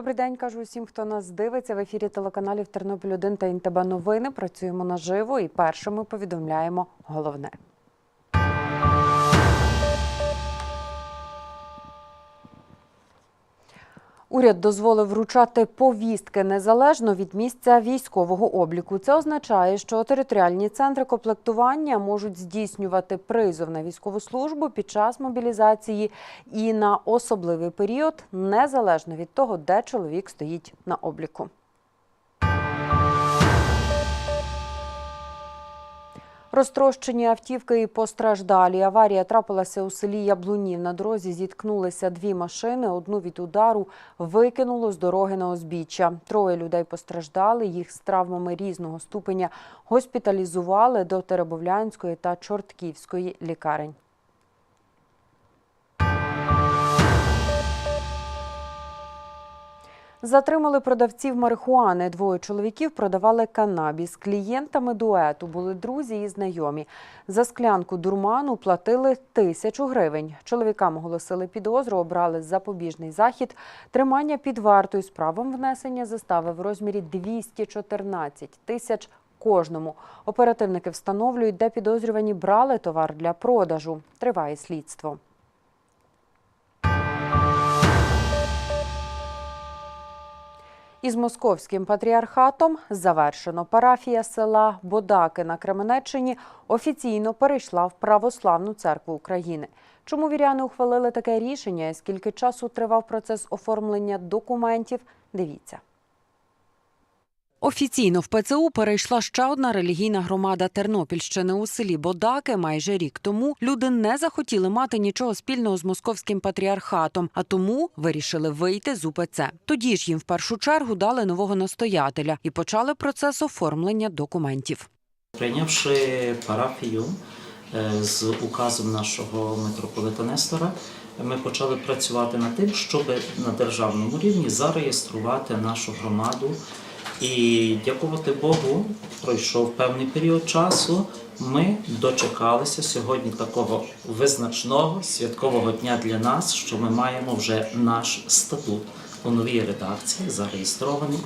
Добрий день, кажу усім, хто нас дивиться в ефірі телеканалів Тернопіль 1 та НТБ Новини. Працюємо наживо і першими повідомляємо головне. Уряд дозволив вручати повістки незалежно від місця військового обліку. Це означає, що територіальні центри комплектування можуть здійснювати призов на військову службу під час мобілізації і на особливий період, незалежно від того, де чоловік стоїть на обліку. Розтрощені автівки і постраждалі. Аварія трапилася у селі Яблунів. На дорозі зіткнулися дві машини. Одну від удару викинуло з дороги на узбіччя. Троє людей постраждали. Їх з травмами різного ступеня госпіталізували до Теребовлянської та Чортківської лікарень. Затримали продавців марихуани. Двоє чоловіків продавали канабіс. Клієнтами дуету були друзі і знайомі. За склянку дурману платили тисячу гривень. Чоловікам оголосили підозру, обрали запобіжний захід, тримання під вартою з правом внесення застави в розмірі 214 тисяч кожному. Оперативники встановлюють, де підозрювані брали товар для продажу. Триває слідство. Із московським патріархатом завершено. Парафія села Бодаки на Кременеччині офіційно перейшла в Православну церкву України. Чому віряни ухвалили таке рішення? і Скільки часу тривав процес оформлення документів? Дивіться. Офіційно в ПЦУ перейшла ще одна релігійна громада Тернопільщини у селі Бодаки. Майже рік тому люди не захотіли мати нічого спільного з московським патріархатом, а тому вирішили вийти з УПЦ. Тоді ж їм в першу чергу дали нового настоятеля і почали процес оформлення документів. Прийнявши парафію е, з указом нашого митрополита Нестора, ми почали працювати над тим, щоб на державному рівні зареєструвати нашу громаду. І дякувати Богу, пройшов певний період часу. Ми дочекалися сьогодні такого визначного святкового дня для нас, що ми маємо вже наш статут у новій редакції зареєстрований,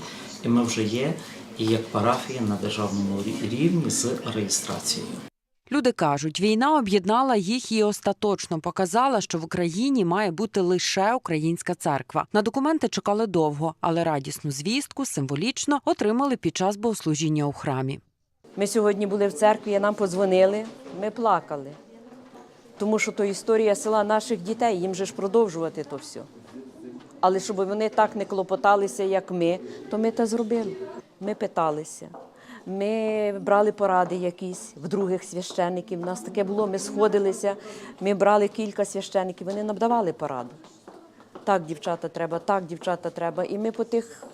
і ми вже є і як парафія на державному рівні з реєстрацією. Люди кажуть, війна об'єднала їх і остаточно показала, що в Україні має бути лише українська церква. На документи чекали довго, але радісну звістку символічно отримали під час богослужіння у храмі. Ми сьогодні були в церкві, нам подзвонили, ми плакали. Тому що то історія села наших дітей, їм же ж продовжувати то все. Але щоб вони так не клопоталися, як ми, то ми те зробили. Ми питалися. Ми брали поради якісь в других священників. У нас таке було, ми сходилися, ми брали кілька священників, вони нам давали пораду. Так, дівчата, треба, так, дівчата, треба. І ми по тих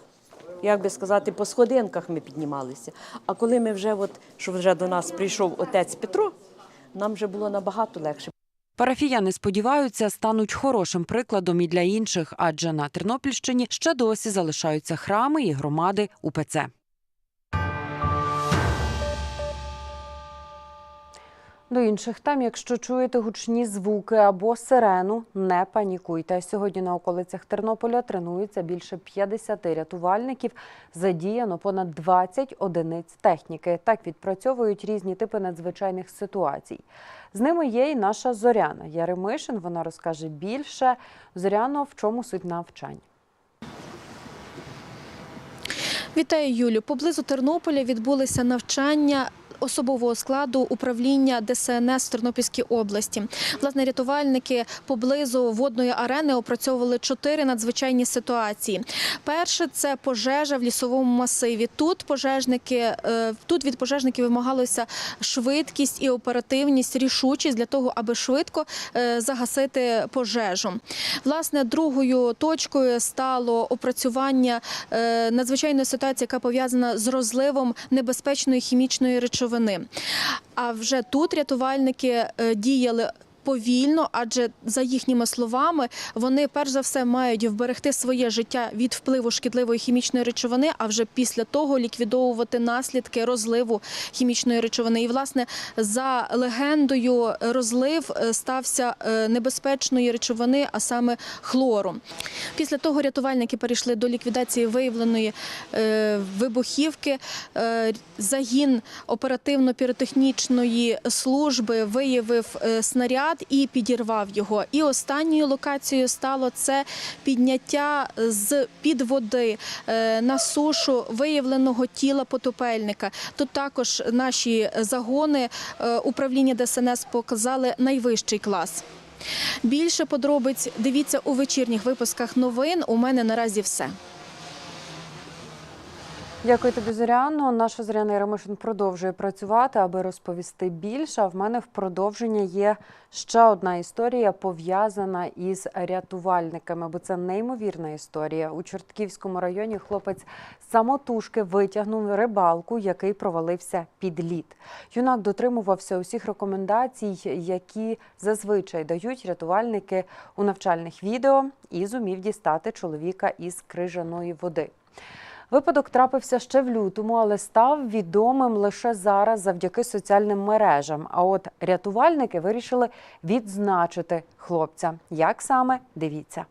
як би сказати, по сходинках ми піднімалися. А коли ми вже, от, що вже до нас прийшов отець Петро, нам вже було набагато легше. Парафіяни сподіваються, стануть хорошим прикладом і для інших, адже на Тернопільщині ще досі залишаються храми і громади УПЦ. До інших тем, якщо чуєте гучні звуки або сирену, не панікуйте. Сьогодні на околицях Тернополя тренується більше 50 рятувальників. Задіяно понад 20 одиниць техніки. Так відпрацьовують різні типи надзвичайних ситуацій. З ними є і наша Зоряна Яремишин. Вона розкаже більше. Зоряно, в чому суть навчань. Вітаю, Юлю. Поблизу Тернополя відбулися навчання. Особового складу управління ДСНС в Тернопільській області. Власне, рятувальники поблизу водної арени опрацьовували чотири надзвичайні ситуації. Перше це пожежа в лісовому масиві. Тут пожежники е, тут від пожежників вимагалося швидкість і оперативність, рішучість для того, аби швидко е, загасити пожежу. Власне, другою точкою стало опрацювання е, надзвичайної ситуації, яка пов'язана з розливом небезпечної хімічної речовини. А вже тут рятувальники е, діяли. Повільно, адже за їхніми словами вони перш за все мають вберегти своє життя від впливу шкідливої хімічної речовини, а вже після того ліквідовувати наслідки розливу хімічної речовини. І власне за легендою розлив е, стався е, небезпечної речовини, а саме хлору. Після того рятувальники перейшли до ліквідації виявленої е, вибухівки. Загін оперативно-піротехнічної служби виявив е, снаряд і підірвав його. І останньою локацією стало це підняття з під води е, на сушу виявленого тіла потопельника. Тут також наші загони е, управління ДСНС показали найвищий клас. Більше подробиць дивіться у вечірніх випусках новин. У мене наразі все. Дякую тобі, Зоряно. Наша Зоряна Яремишин продовжує працювати, аби розповісти більше. А в мене в продовження є ще одна історія, пов'язана із рятувальниками, бо це неймовірна історія. У Чортківському районі хлопець самотужки витягнув рибалку, який провалився під лід. Юнак дотримувався усіх рекомендацій, які зазвичай дають рятувальники у навчальних відео, і зумів дістати чоловіка із крижаної води. Випадок трапився ще в лютому, але став відомим лише зараз завдяки соціальним мережам. А от рятувальники вирішили відзначити хлопця. Як саме дивіться.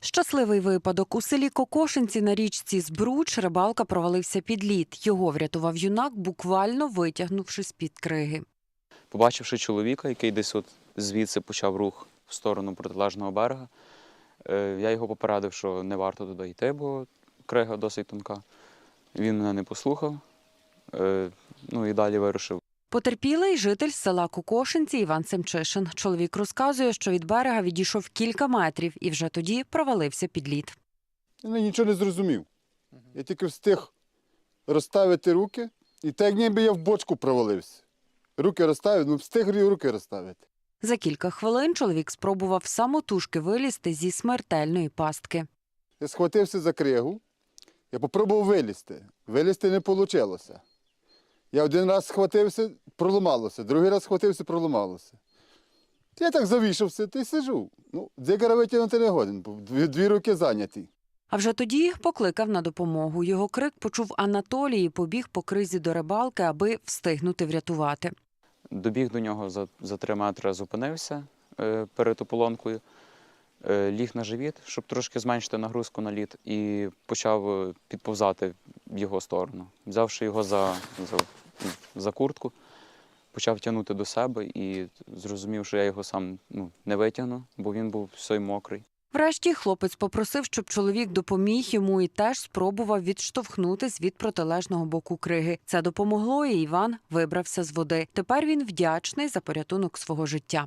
Щасливий випадок у селі Кокошинці на річці Збруч рибалка провалився під лід. Його врятував юнак, буквально витягнувши з під криги. Побачивши чоловіка, який десь от звідси почав рух в сторону протилежного берега, я його попередив, що не варто туди йти, бо крига досить тонка. Він мене не послухав, е, ну і далі вирушив. Потерпілий житель села Кукошинці Іван Семчишин. Чоловік розказує, що від берега відійшов кілька метрів і вже тоді провалився під лід. Я нічого не зрозумів. Я тільки встиг розставити руки, і так ніби я в бочку провалився. Руки розставив, ну встиг руки розставити. За кілька хвилин чоловік спробував самотужки вилізти зі смертельної пастки. Я схватився за кригу, я попробував вилізти. Вилізти не вийшло. Я один раз схватився, проламалося, другий раз схватився, проламалося. Я так завішався, та й сижу. Ну, дзигара витягнути не годен, бо дві, дві руки зайняті. А вже тоді покликав на допомогу. Його крик почув Анатолій і побіг по кризі до рибалки, аби встигнути врятувати. Добіг до нього за, за три метри, зупинився е, перед ополонкою, е, ліг на живіт, щоб трошки зменшити нагрузку на лід, і почав е, підповзати в його сторону. Взявши його за, за, за куртку, почав тягнути до себе і зрозумів, що я його сам ну, не витягну, бо він був все мокрий. Врешті хлопець попросив, щоб чоловік допоміг йому і теж спробував відштовхнутись від протилежного боку криги. Це допомогло, і Іван вибрався з води. Тепер він вдячний за порятунок свого життя.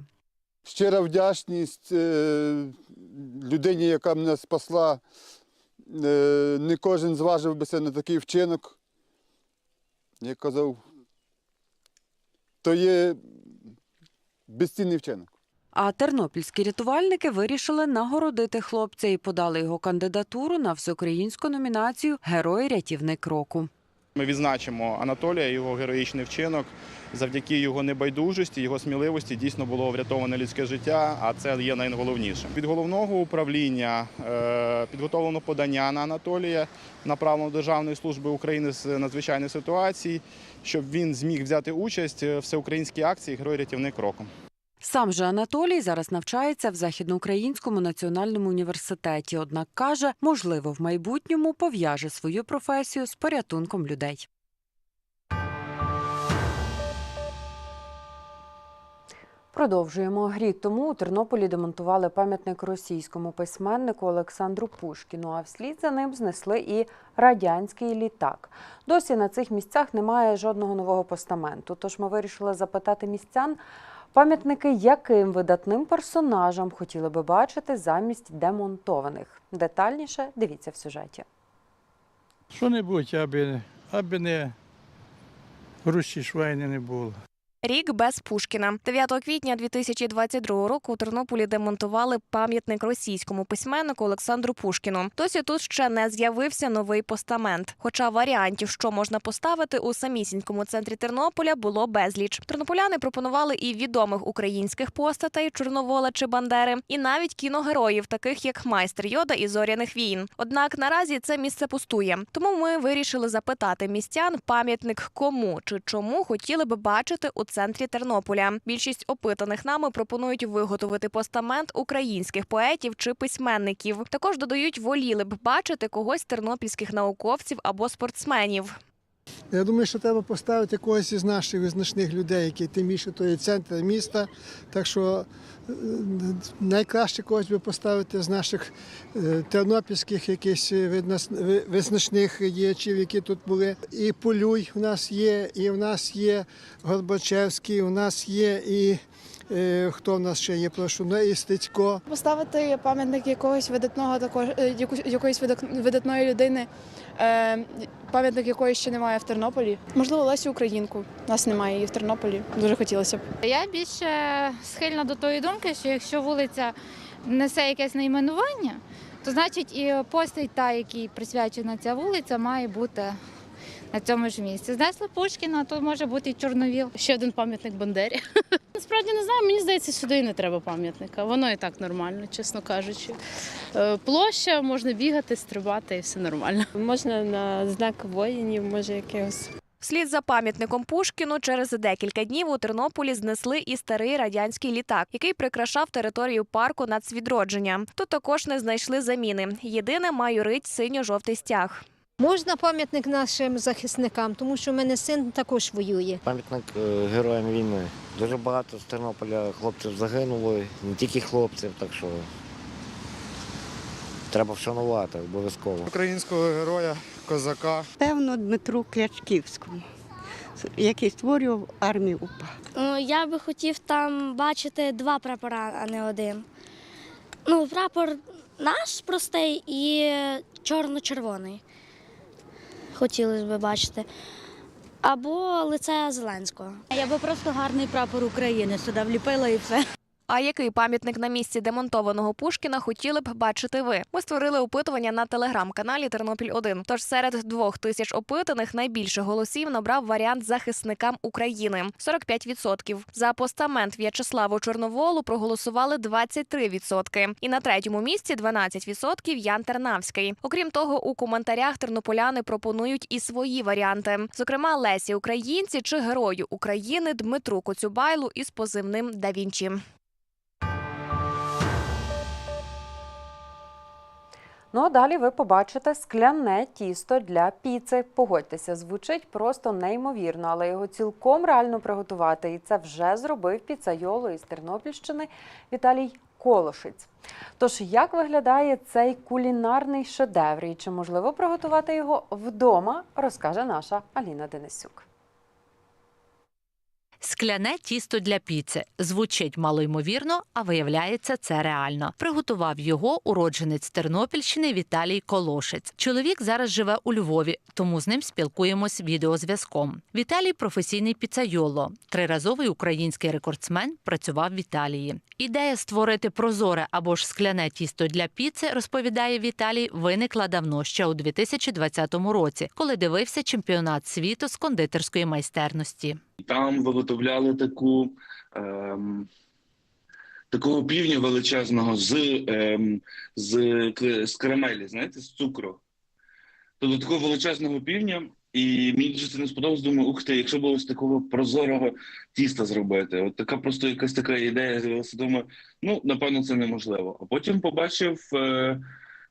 щира вдячність е, людині, яка мене спасла. Е, не кожен зважив би на такий вчинок. Я казав, то є безцінний вчинок. А тернопільські рятувальники вирішили нагородити хлопця і подали його кандидатуру на всеукраїнську номінацію Герой рятівник року. Ми відзначимо Анатолія, його героїчний вчинок. Завдяки його небайдужості, його сміливості дійсно було врятоване людське життя, а це є найголовнішим. Від головного управління е, підготовлено подання на Анатолія, направлено Державної служби України з надзвичайних ситуацій, щоб він зміг взяти участь в всеукраїнській акції Герой рятівник року. Сам же Анатолій зараз навчається в Західноукраїнському національному університеті. Однак каже, можливо, в майбутньому пов'яже свою професію з порятунком людей. Продовжуємо. Рік тому у Тернополі демонтували пам'ятник російському письменнику Олександру Пушкіну, а вслід за ним знесли і радянський літак. Досі на цих місцях немає жодного нового постаменту. Тож ми вирішили запитати містян, пам'ятники яким видатним персонажам хотіли би бачити замість демонтованих. Детальніше дивіться в сюжеті. Що-небудь, аби, аби не Русі Швайни не було. Рік без Пушкіна. 9 квітня 2022 року у Тернополі демонтували пам'ятник російському письменнику Олександру Пушкіну. Досі тут ще не з'явився новий постамент. Хоча варіантів, що можна поставити у самісінькому центрі Тернополя, було безліч. Тернополяни пропонували і відомих українських постатей Чорновола чи Бандери, і навіть кіногероїв, таких як майстер Йода і Зоряних війн. Однак наразі це місце пустує. Тому ми вирішили запитати містян пам'ятник кому чи чому хотіли би бачити у центрі Тернополя. Більшість опитаних нами пропонують виготовити постамент українських поетів чи письменників. Також додають, воліли б бачити когось тернопільських науковців або спортсменів. Я думаю, що треба поставити когось із наших визначних людей, які тим більше то є центр міста. Так що е, найкраще когось би поставити з наших е, тернопільських якихось виднос- визначних діячів, які тут були. І Полюй у нас є, і в нас є Горбачевський, у нас є і е, хто в нас ще є, прошу, ну і Стецько. Поставити пам'ятник якогось видатного також е, яку- якоїсь видат- видатної людини, е, пам'ятник якої ще немає в Тернополі. Можливо, Лесю Українку. У нас немає її в Тернополі. Дуже хотілося б. Я більше схильна до тої думки, що якщо вулиця несе якесь найменування, то значить і постать та, якій присвячена ця вулиця, має бути на цьому ж місці. Знесли Пушкіна, то може бути і Чорновіл. Ще один пам'ятник Бандері. Насправді не знаю, мені здається, сюди і не треба пам'ятника. Воно і так нормально, чесно кажучи. Е, Площа, можна бігати, стрибати і все нормально. Можна на знак воїнів, може якихось. Вслід за пам'ятником Пушкіну через декілька днів у Тернополі знесли і старий радянський літак, який прикрашав територію парку нацвідродження. Тут також не знайшли заміни. Єдине майорить синьо-жовтий стяг. Можна пам'ятник нашим захисникам, тому що в мене син також воює. Пам'ятник е, героям війни. Дуже багато з Тернополя хлопців загинуло, не тільки хлопців, так що треба вшанувати обов'язково. Українського героя, козака. Певно, Дмитру Клячківському, який створював армію УПА. Я би хотів там бачити два прапора, а не один. Ну, прапор наш простий і чорно-червоний. Хотілося б бачити. Або лице Зеленського. Я би просто гарний прапор України сюди вліпила і все. А який пам'ятник на місці демонтованого Пушкіна хотіли б бачити ви? Ми створили опитування на телеграм-каналі Тернопіль 1 Тож серед двох тисяч опитаних найбільше голосів набрав варіант захисникам України 45%. За постамент В'ячеславу Чорноволу проголосували 23%. І на третьому місці 12% Ян Тернавський. Окрім того, у коментарях тернополяни пропонують і свої варіанти, зокрема Лесі Українці чи герою України Дмитру Коцюбайлу із позивним Да Ну а далі ви побачите скляне тісто для піци. Погодьтеся, звучить просто неймовірно, але його цілком реально приготувати. І це вже зробив піцайоло із Тернопільщини Віталій Колошиць. Тож, як виглядає цей кулінарний шедевр і чи можливо приготувати його вдома, розкаже наша Аліна Денисюк. Скляне тісто для піци звучить малоймовірно, а виявляється, це реально. Приготував його уродженець Тернопільщини Віталій Колошець. Чоловік зараз живе у Львові, тому з ним спілкуємось відеозв'язком. Віталій професійний піцайоло, триразовий український рекордсмен, працював в Італії. Ідея створити прозоре або ж скляне тісто для піци, розповідає Віталій, виникла давно ще у 2020 році, коли дивився чемпіонат світу з кондитерської майстерності. Там виготовляли таку, ем, такого півня величезного з, ем, з, з карамелі, знаєте, з цукру. Тобто такого величезного півня. І мені дуже це не сподобалось. Думаю, ух ти, якщо було з такого прозорого тіста зробити. От така просто якась така ідея з'явилася. Думаю, ну напевно, це неможливо. А потім побачив е,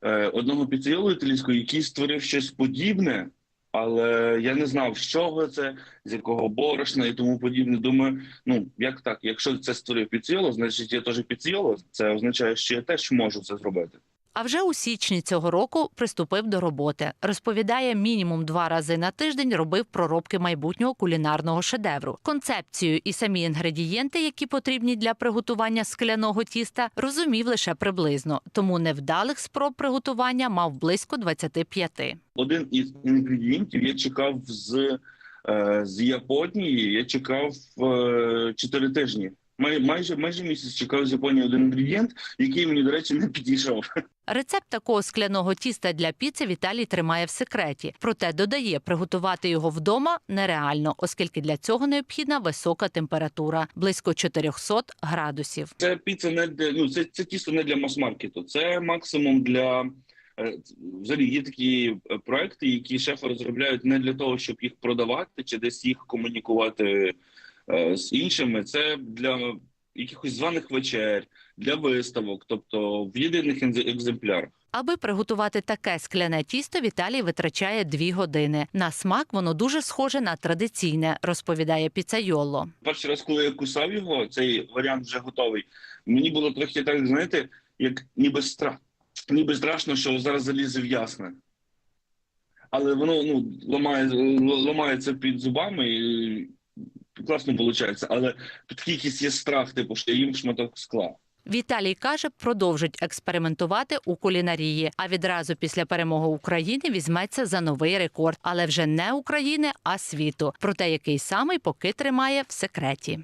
е, одного піцейолу італійського, який створив щось подібне, але я не знав, з чого це, з якого борошна і тому подібне. Думаю, ну як так? Якщо це створив підсіло, значить я теж підсіло. Це означає, що я теж можу це зробити. А вже у січні цього року приступив до роботи. Розповідає, мінімум два рази на тиждень робив проробки майбутнього кулінарного шедевру. Концепцію і самі інгредієнти, які потрібні для приготування скляного тіста, розумів лише приблизно. Тому невдалих спроб приготування мав близько 25. Один із інгредієнтів я чекав з Е, З Японії я чекав е, 4 тижні. Май- Майже майже місяць чекав з Японії один інгредієнт, який мені, до речі, не підійшов. Рецепт такого скляного тіста для піци Віталій тримає в секреті. Проте додає, приготувати його вдома нереально, оскільки для цього необхідна висока температура близько 400 градусів. Це піца не для ну це, це тісто не для мас-маркету. Це максимум для е, взагалі є такі е, проекти, які шефи розробляють не для того, щоб їх продавати чи десь їх комунікувати з іншими. Це для якихось званих вечер, для виставок, тобто в єдиних екземплярах. Аби приготувати таке скляне тісто, Віталій витрачає дві години. На смак воно дуже схоже на традиційне, розповідає піцайоло. Перший раз, коли я кусав його, цей варіант вже готовий. Мені було трохи так, знаєте, як ніби страх. Ніби страшно, що зараз залізе в ясне. Але воно ну, ламає, ламається під зубами і класно виходить. Але такий якийсь є страх, типу, що я їм шматок скла. Віталій каже, продовжить експериментувати у кулінарії. А відразу після перемоги України візьметься за новий рекорд, але вже не України, а світу. Проте який самий поки тримає в секреті.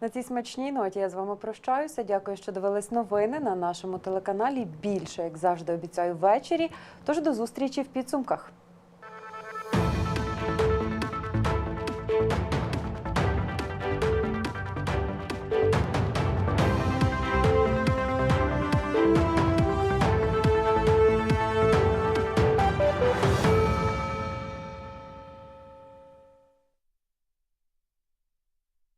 На цій смачній ноті я з вами прощаюся. Дякую, що дивились новини на нашому телеканалі. Більше, як завжди, обіцяю ввечері. Тож до зустрічі в підсумках.